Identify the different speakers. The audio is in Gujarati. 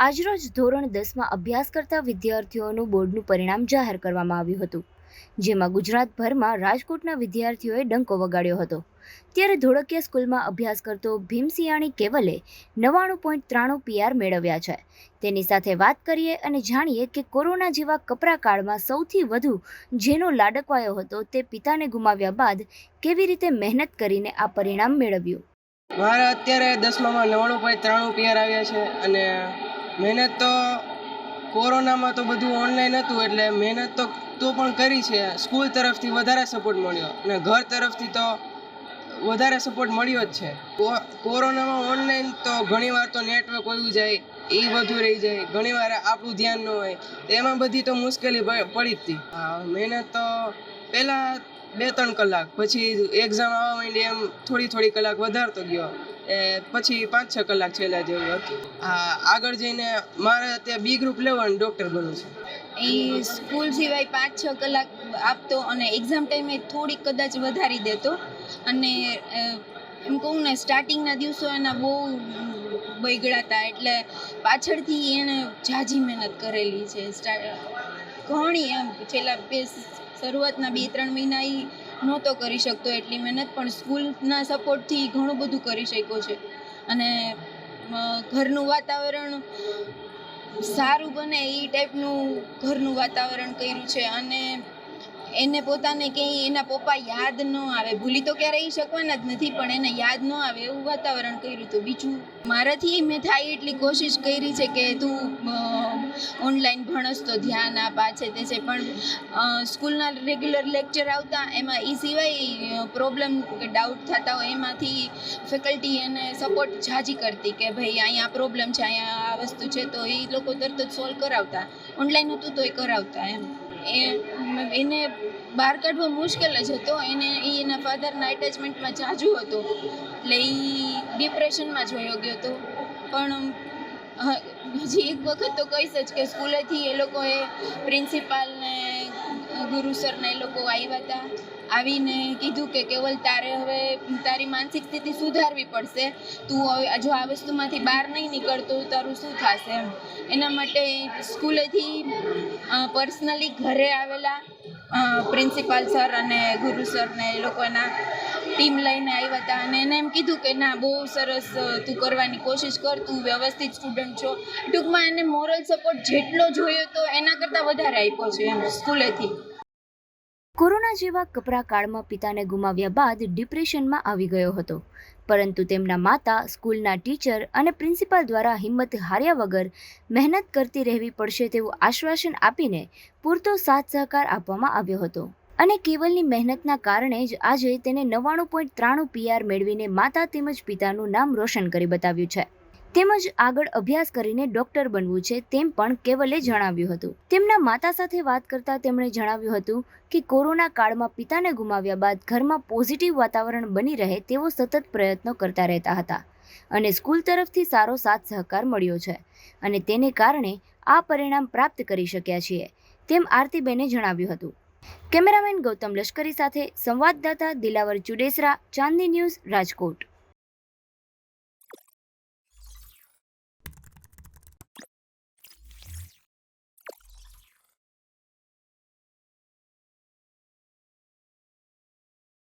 Speaker 1: આજરોજ ધોરણ દસમાં અભ્યાસ કરતા વિદ્યાર્થીઓનું બોર્ડનું પરિણામ જાહેર કરવામાં આવ્યું હતું, જેમાં ગુજરાતભરમાં રાજકોટના વિદ્યાર્થીઓએ ડંકો વગાડ્યો હતો. ત્યારે ધોળકિયા સ્કૂલમાં અભ્યાસ કરતો ભીમસિયાણી કેવલે નવ્વાણું પોઈન્ટ ત્રાણું પીઆર મેળવ્યા છે. તેની સાથે વાત કરીએ અને જાણીએ કે કોરોના જેવા કપરા કાળમાં સૌથી વધુ જેનો લાડકવાયો હતો તે પિતાને ગુમાવ્યા બાદ કેવી રીતે મહેનત કરીને આ પરિણામ મેળવ્યું?
Speaker 2: મારા અત્યારે દસમામાં નવ્વાણું પોઈન્ટ ત્રાણું પીઆર આવ્યા છે અને મહેનત તો કોરોનામાં તો બધું ઓનલાઈન હતું એટલે મહેનત તો તો પણ કરી છે. સ્કૂલ તરફથી વધારે સપોર્ટ મળ્યો અને ઘર તરફથી તો વધારે સપોર્ટ મળ્યો જ છે. કોરોનામાં ઓનલાઈન તો ઘણીવાર તો નેટવર્ક વયું જાય, એ બધું રહી જાય. ઘણીવાર આપણું ધ્યાન ન હોય. એમાં બધી તો મુશ્કેલી પડી જ હતી. મહેનત તો પહેલાં બે ત્રણ કલાક. પછી એક્ઝામ આવવા માંડી એમ થોડી થોડી કલાક વધારતો ગયો. એ પછી પાંચ છ કલાક છેલ્લા જેવું હતું. આગળ જઈને મારે અત્યારે બી ગ્રુપ લેવાનું ડૉક્ટર બનવું છે.
Speaker 3: એ સ્કૂલ સિવાય પાંચ છ કલાક આપતો અને એક્ઝામ ટાઈમે થોડીક કદાચ વધારી દેતો. અને એમ કહું ને સ્ટાર્ટિંગના દિવસો એના બહુ બગડ્યા હતા એટલે પાછળથી એણે ઝાઝી મહેનત કરેલી છે. ઘણી એમ, છેલ્લા બે શરૂઆતના બે, ત્રણ મહિના એ નહોતો કરી શકતો, એટલી મહેનત, પણ સ્કૂલના સપોર્ટથી ઘણું બધું કરી શક્યો છે. અને ઘરનું વાતાવરણ સારું બને એ ટાઈપનું ઘરનું વાતાવરણ કર્યું છે. અને એને પોતાને ક્યાંય એના પપ્પા યાદ ન આવે. ભૂલી તો ક્યારેય શકવાના જ નથી, પણ એને યાદ ન આવે એવું વાતાવરણ કર્યું હતું. બીજું, મારાથી મેં થાય એટલી કોશિશ કરી છે કે તું ઓનલાઈન ભણસ તો ધ્યાન આપ, આ છે તે છે, પણ સ્કૂલના રેગ્યુલર લેક્ચર આવતા એમાં એ સિવાય પ્રોબ્લેમ કે ડાઉટ થતા હોય એમાંથી ફેકલ્ટી એને સપોર્ટ જાજી કરતી કે ભાઈ અહીંયા પ્રોબ્લેમ છે, અહીંયા આ વસ્તુ છે, તો એ લોકો તરત જ સોલ્વ કરાવતા. ઓનલાઈન હતું તો એ કરાવતા એમ. એ એને બહાર કાઢવો મુશ્કેલ જ હતો. એને એ એના ફાધરના એટેચમેન્ટમાં જાજુ હતો. એટલે એ ડિપ્રેશનમાં જોયો ગયો હતો. પણ હજી એક વખત તો કહીશ જ કે સ્કૂલેથી એ લોકોએ પ્રિન્સિપાલને ગુરુ સરને એ લોકો આવ્યા હતા. આવીને કીધું કે કેવલ તારે હવે તારી માનસિક સ્થિતિ સુધારવી પડશે. તું હવે જો આ વસ્તુમાંથી બહાર નહીં નીકળતો તારું શું થશે એમ. એના માટે સ્કૂલેથી પર્સનલી ઘરે આવેલા પ્રિન્સિપાલ સર અને ગુરુ સરને એ લોકો એના ટીમ લઈને આવ્યા હતા. અને એને એમ કીધું કે ના, બહુ સરસ તું કરવાની કોશિશ કર, તું વ્યવસ્થિત સ્ટુડન્ટ છો. ટૂંકમાં એને મોરલ સપોર્ટ જેટલો જોયો તો એના કરતાં વધારે આપ્યો છે એમ સ્કૂલેથી.
Speaker 1: કોરોના જેવા કપરા કાળમાં પિતાને ગુમાવ્યા બાદ ડિપ્રેશનમાં આવી ગયો હતો. પરંતુ તેમના માતા, સ્કૂલના ટીચર અને પ્રિન્સિપાલ દ્વારા હિંમત હાર્યા વગર મહેનત કરતી રહેવી પડશે તેવું આશ્વાસન આપીને પૂરતો સાથ સહકાર આપવામાં આવ્યો હતો. અને કેવલની મહેનતના કારણે જ આજે તેને નવ્વાણું પોઈન્ટ ત્રાણું પીઆર મેળવીને માતા તેમજ પિતાનું નામ રોશન કરી બતાવ્યું છે. તેમજ આગળ અભ્યાસ કરીને ડોક્ટર બનવું છે તેમ પણ કેવલે જણાવ્યું હતું. તેમના માતા સાથે વાત કરતા તેમણે જણાવ્યું હતું કે કોરોના કાળમાં પિતાને ગુમાવ્યા બાદ ઘરમાં પોઝિટિવ વાતાવરણ બની રહે તેવો સતત પ્રયત્નો કરતા રહેતા હતા અને સ્કૂલ તરફથી સારો સાથ સહકાર મળ્યો છે અને તેને કારણે આ પરિણામ પ્રાપ્ત કરી શક્યા છીએ, તેમ આરતીબેને જણાવ્યું હતું. કેમેરામેન ગૌતમ લશ્કરી સાથે સંવાદદાતા દિલાવર ચુડેસરા ચાંદની ન્યૂઝ રાજકોટ.